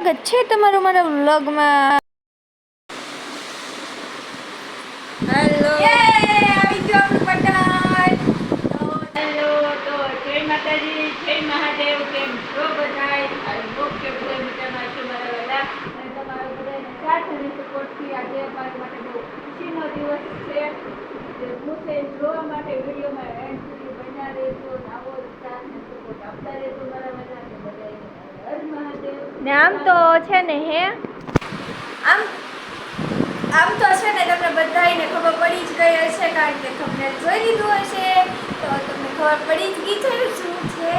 સ્વાગત છે તમારું મારા વ્લોગમાં. હેલો આવી ગયો આપણું હેલો તો જય માતાજી જય મહાદેવ કેમ છો બધાય? આઈ કે બધા મજામાં છો મારા અને તમારો બધાને સાથ અને સપોર્ટથી આજે અમારા માટે બહુ ખુશીનો દિવસ છે. હું તે જોવા માટે વિડીયોમાં એન્ડ સુધી બન્યા રહેજો અને આવો જ સાથ અને સપોર્ટ આપતા રહેજો મારા વહેલા અને બધાને હર મહાદેવ ને આમ તો છે ને હે? આમ આમ તો છે ને તમને બધાને ખબર પડી જ ગઈ હશે કારણ કે તમને જોઈ લીધું હશે. તો તમને ખબર પડી જ ગઈ છે શું છે.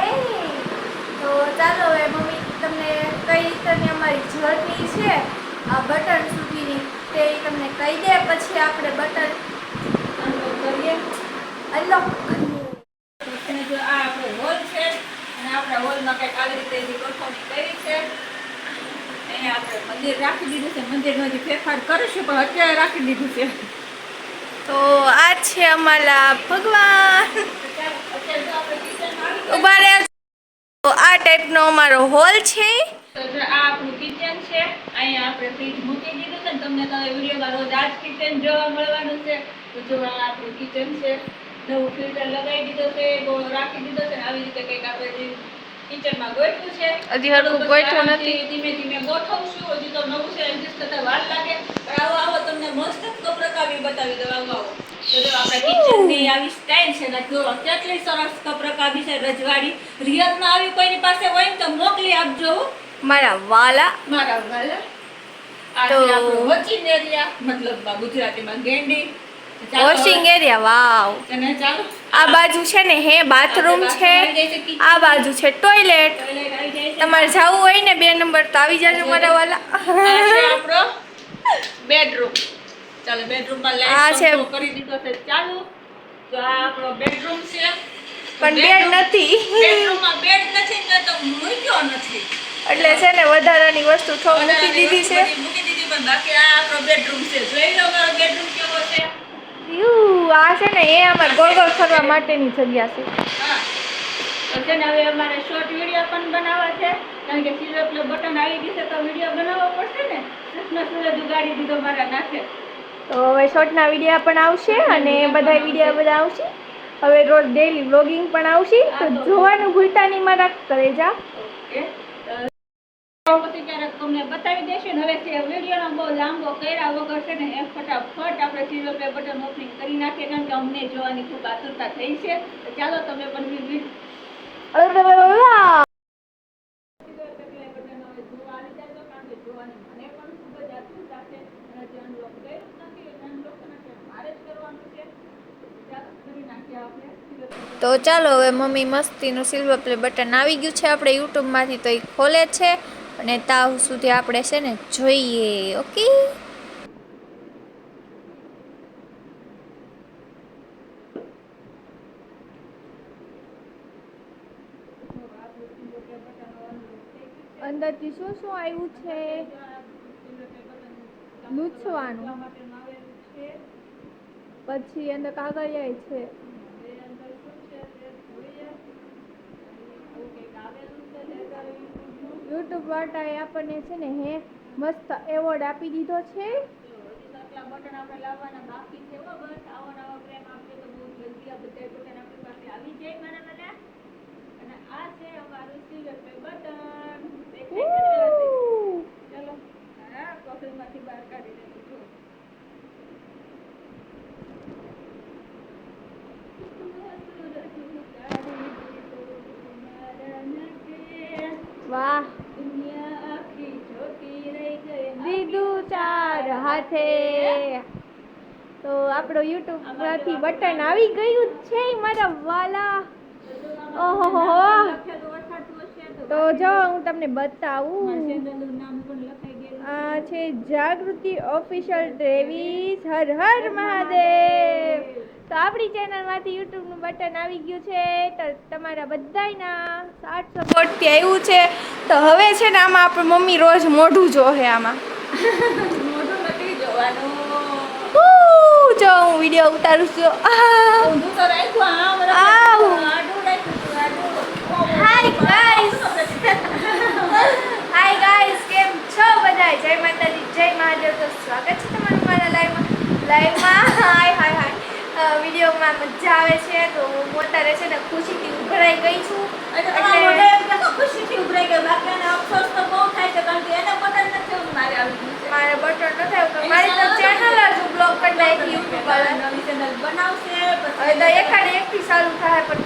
તો ચાલો હવે મમ્મી તમને કઈ રીતની અમારી જર્ની છે? આ બટન સુધીની તે તમને કહી દે પછી આપણે બટન અનલોક કરીએ. અનલોક કરીએ. આ આપણો હોલ છે અને આપણા હોલમાં કંઈક આવી રીતે એની કરી છે. આપણે મંદિર રાખી દીધું છે. મંદિરનો હજી ફેરફાર કરીશું પણ અત્યારે રાખી દીધું છે. તો આ છે અમારા ભગવાન. જો. ઊભા તો આ ટાઈપનો અમારો હોલ છે. તો આ આપણું કિચન છે. અહીંયા આપણે ફ્રીજ મૂકી દીધું છે ને તમને તો વિડીયોમાં રોજ આ જ કિચન જોવા મળવાનું છે. તો જો આ આપણું કિચન છે. નવું ફિલ્ટર લગાવી દીધો છે રાખી દીધો છે. આવી રીતે કંઈક આપણે જે કિચનમાં ગોઠવું છે. હજી હરખું ગોઠવું નથી. ધીમે ધીમે ગોઠવશું હજી તો નવું છે એડજસ્ટ થતા વાર લાગે. પણ આવો આવો તમને મસ્ત કપરકાવી બતાવી દઉં. આવો આવો. તો જો આપણા કિચનની આવી સ્ટાઇલ છે ને જો કેટલી સરસ કપરકાવી છે રજવાડી. રિયલમાં આવી કોઈની પાસે હોય ને તો મોકલી આપજો મારા વાલા. મારા વાલા. આ છે આપણો એરિયા ગુજરાતીમાં ગેંડી. વોશિંગ એરિયા વાવ આ બાજુ છે ને હે બાથરૂમ છે. આ બાજુ છે ટોયલેટ તમારે જવું હોય ને બે નંબર તો આવી જાજો મારા વાલા. બેડરૂમ ચાલો બેડરૂમમાં લાઈટ છે- કરી દીધો છે. ચાલુ તો આ આપણો બેડરૂમ છે. પણ બેડ નથી. બેડરૂમમાં બેડ નથી ને તો મૂક્યો નથી. એટલે છે ને વધારાની વસ્તુ થોડી મૂકી દીધી છે. મૂકી દીધી પણ બાકી આ આપણો બેડરૂમ છે. જોઈ લો મારો બેડરૂમ યુ, આ છે ને એ અમારે ગોળ ગોળ ફરવા માટેની જગ્યા છે. તો છે ને હવે અમારે શોર્ટ વીડિયો પણ બનાવવા છે. કારણ કે સિલ્વર પ્લે બટન આવી ગયું છે તો વીડિયો બનાવવો પડશે ને? કૃષ્ણ સૂરજ ઉગાડી દીધો મારા નાખે તો હવે શોર્ટના વીડિયો પણ આવશે અને બધા વીડિયો બધા આવશે. હવે રોજ ડેલી વ્લોગિંગ પણ આવશે. તો જોવાનું ભૂલતા નહીં મારા કરે જા. બતાવી દેશું ને હવે બહુ લાંબો કર્યા વગર છે ને ફટાફટ આપણે નાખીએ અમને જોવાની તો ચાલો પણ ચાલો હવે મમ્મી મસ્તીનું સિલ્વર પ્લે બટન આવી ગયું છે. આપણે યુટ્યુબમાંથી તો એ ખોલે છે. અને તાવ સુધી આપણે છે ને જોઈએ, ઓકે? અંદરથી શું શું આવ્યું છે? લૂછવાનું. પછી અંદર કાગળિયા છે. યુટ્યુબ વાળાએ આપણને છે ને હે, મસ્ત એવોર્ડ આપી દીધો છે. બટન આપણે લાવવાના બાકી તો બહુ જલ્દી આ બધા બટન આપણી બહાર કાઢી દઈશું જો વાહ હાથે તો આપણો યુટ્યુબમાંથી બટન આવી ગયું છે મારા વાલા. ઓહો તો જો હું તમને બતાવું. આ છે જાગૃતિ ઓફિશિયલ ટ્રેવીસ હર હર મહાદેવ. તો આપણી ચેનલમાંથી યુટ્યુબનું બટન આવી ગયું છે. તો તમારા બધાયના સાથ સપોર્ટથી આવ્યું છે. તો હવે છે ને આમાં આપણે મમ્મી રોજ મોઢું જોહે આમાં. કરવાનું. જો હું વીડિયો ઉતારું છું. હાય ગાઈસ હાય ગાઈસ કેમ છો બધા? જય માતાજી જય મહાદેવ. તો સ્વાગત છે તમારું મારા લાઈવમાં લાઈવમાં હાય હાય હાય વિડીયોમાં મજા આવે છે. તો હું અત્યારે છે ને ખુશીથી ઉભરાઈ ગઈ છું. અને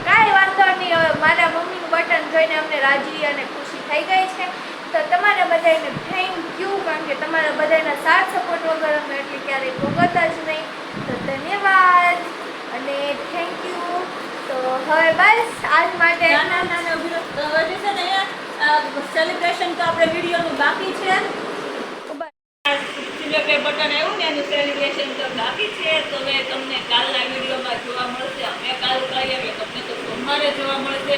કાંઈ વાંધો નહીં. હવે મારા મમ્મીનું બટન જોઈને અમને રાજી અને ખુશી થઈ ગઈ છે. તો તમારે બધાને થેન્ક યુ કારણ કે તમારા બધાના સાથ સપોર્ટ વગર અમે એટલી ક્યારેય ભોગવતા જ નહીં. તો ધન્યવાદ અને થેન્ક યુ તો હવે બસ આજ માટે નાના નાના હજી છે ને સેલિબ્રેશન તો આપણે વિડીયોનું બાકી છે. સિલેક્ટ બટન આવ્યું ને એનું સેલિબ્રેશન તો બાકી છે તો હવે તમને કાલના વિડીયોમાં જોવા મળશે અમે કાલ કહીએ કે તમને તો સોમવારે જોવા મળશે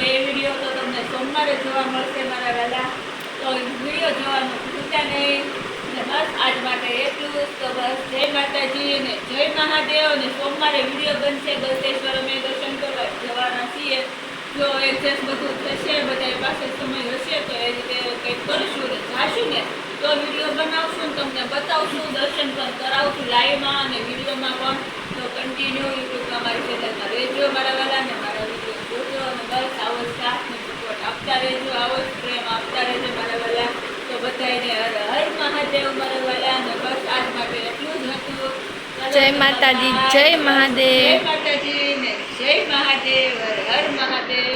એ વીડિયો તો તમને સોમવારે જોવા મળશે મારા વહેલા. તો વીડિયો જોવાનું બસ આજ માટે એટલું બસ જય માતાજી અને જય મહાદેવ. અને સોમવારે વીડિયો બનશે ગલતેશ્વર અમે દર્શન કરવા જવાના છીએ. જો એડજસ્ટ બધું થશે બધા પાસે સમય હશે તો એ રીતે કંઈક કરીશું જાશું ને તો વીડિયો બનાવશું તમને બતાવશું દર્શન પણ કરાવશું લાઈવમાં અને વિડીયોમાં પણ. તો કન્ટિન્યુ યુટ્યુબમાં મારી ચેનલમાં રહેજો મારા વાલા ને મારા વીડિયો જોજો અને બસ આવો સાથ ને સપોર્ટ આપતા રહેજો આવો જ પ્રેમ આપતા રહેજો મારા વાલા. તો બધાને હર હર મહાદેવ મારા વાલા અને બસ આજ માટે એટલું જ હતું. જય માતાજી, જય મહાદેવ. જય માતાજી. મહાદેવ હર મહાદેવ.